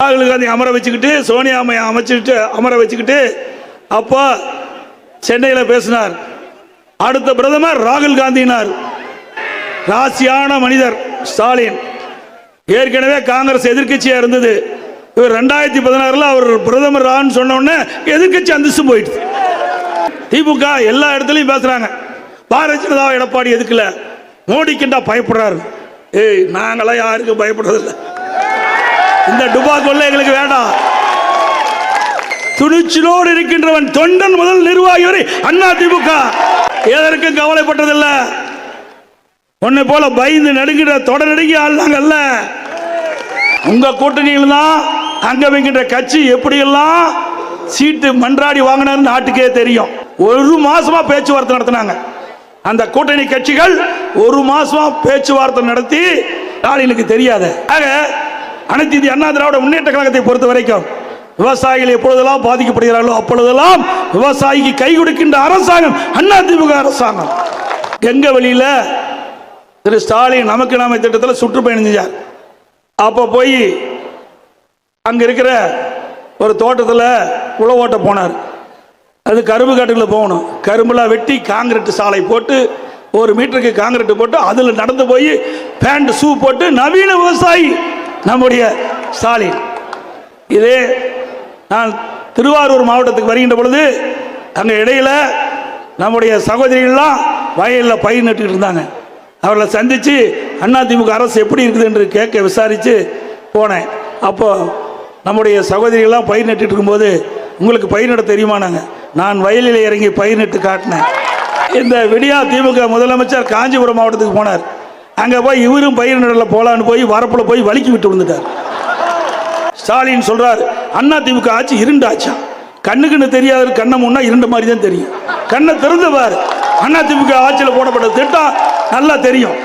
ராகுல் காந்தி அமர வச்சுக்கிட்டு சோனியா அம்மையை அமைச்சுக்கிட்டு அமர வச்சுக்கிட்டு அப்போ சென்னையில் பேசினார். அடுத்த பிரதமர் ராகுல் காந்தினார் ராசியான மனிதர் ஸ்டாலின். ஏற்கனவே காங்கிரஸ் எதிர்கட்சியாக இருந்தது. இவர் ரெண்டாயிரத்தி பதினாறில் அவர் பிரதமர் ஆன்னு சொன்ன உடனே எதிர்க்கட்சி அந்தஸ்து போயிடுது திமுக எல்லா இடத்துலையும் பேசுகிறாங்க பாரதிய ஜனதா எடப்பாடி எதுக்குல? மோடிக்குண்டா பயப்படுறாரு. ஏய் நாங்களாம் யாருக்கும் பயப்படுறதில்ல. இந்த டுபா கொள்ள எங்களுக்கு வேண்டாம். துணிச்சலோடு இருக்கின்றவன் தொண்டன் முதல் நிர்வாகி வரை அண்ணா திமுக எதற்கும் கவலைப்பட்டதில்லை. உன்னை போல பயந்து நடுங்கிற தொடர் நடுங்கி ஆள்னாங்கல்ல உங்க கூட்டணியில் தான் அங்க கட்சி எப்படியெல்லாம் சீட்டு மன்றாடி வாங்கினார் நாட்டுக்கே தெரியும். ஒரு மாசமா பேச்சுவார்த்தை நடத்தினாங்க. அந்த கூட்டணி கட்சிகள் ஒரு மாசமா பேச்சுவார்த்தை நடத்தி ஸ்டாலினுக்கு தெரியாத. ஆக அனைத்து இந்திய அண்ணா திராவிட முன்னேற்ற கழகத்தை பொறுத்த வரைக்கும் விவசாயிகள் எப்பொழுதெல்லாம் பாதிக்கப்படுகிறார்களோ அப்பொழுதெல்லாம் விவசாயிக்கு கை கொடுக்கின்ற அரசாங்கம் அண்ணா திமுக அரசாங்கம். எங்க வழியில் திரு ஸ்டாலின் நமக்கு நாம திட்டத்தில் சுற்றுப்பயணம் செஞ்சார். அப்போ போய் அங்கே இருக்கிற ஒரு தோட்டத்தில் உழவோட்ட போனார். அது கரும்பு காட்டுகளில் போகணும். கரும்புலாம் வெட்டி காங்கிரீட் சாலை போட்டு ஒரு மீட்டருக்கு காங்கிரீட் போட்டு அதில் நடந்து போய் பேண்ட் ஷூ போட்டு நவீன விவசாயி நம்முடைய ஸ்டாலின். இது நான் திருவாரூர் மாவட்டத்துக்கு வருகின்ற பொழுது அங்கே இடையில் நம்முடைய சகோதரிகள்லாம் வயலில் பயிர் நட்டுக்கிட்டு இருந்தாங்க. அவர்களை சந்தித்து அதிமுக அரசு எப்படி இருக்குது? என்று கேட்க விசாரித்து போனேன். அப்போது நம்முடைய சகோதரிகள்லாம் பயிர் நட்டுட்டு இருக்கும்போது உங்களுக்கு பயிர் நட தெரியுமானாங்க? நான் வயலில் இறங்கி பயிர் நட்டு காட்டினேன். இந்த விடியா திமுக முதலமைச்சர் காஞ்சிபுரம் மாவட்டத்துக்கு போனார். அங்கே போய் இவரும் பயிர் நடல போலான்னு போய் வரப்பில் போய் வலிக்கி விட்டு விழுந்துட்டார். ஸ்டாலின் சொல்கிறார் அண்ணா திமுக ஆட்சி இருண்டு ஆச்சா கண்ணுக்குன்னு தெரியாத கண்ணை முன்னா இருண்ட மாதிரி தான் தெரியும். கண்ணை திறந்து பாரு. அண்ணா திமுக ஆட்சியில் போடப்பட்ட திட்டம் நல்லா தெரியும்.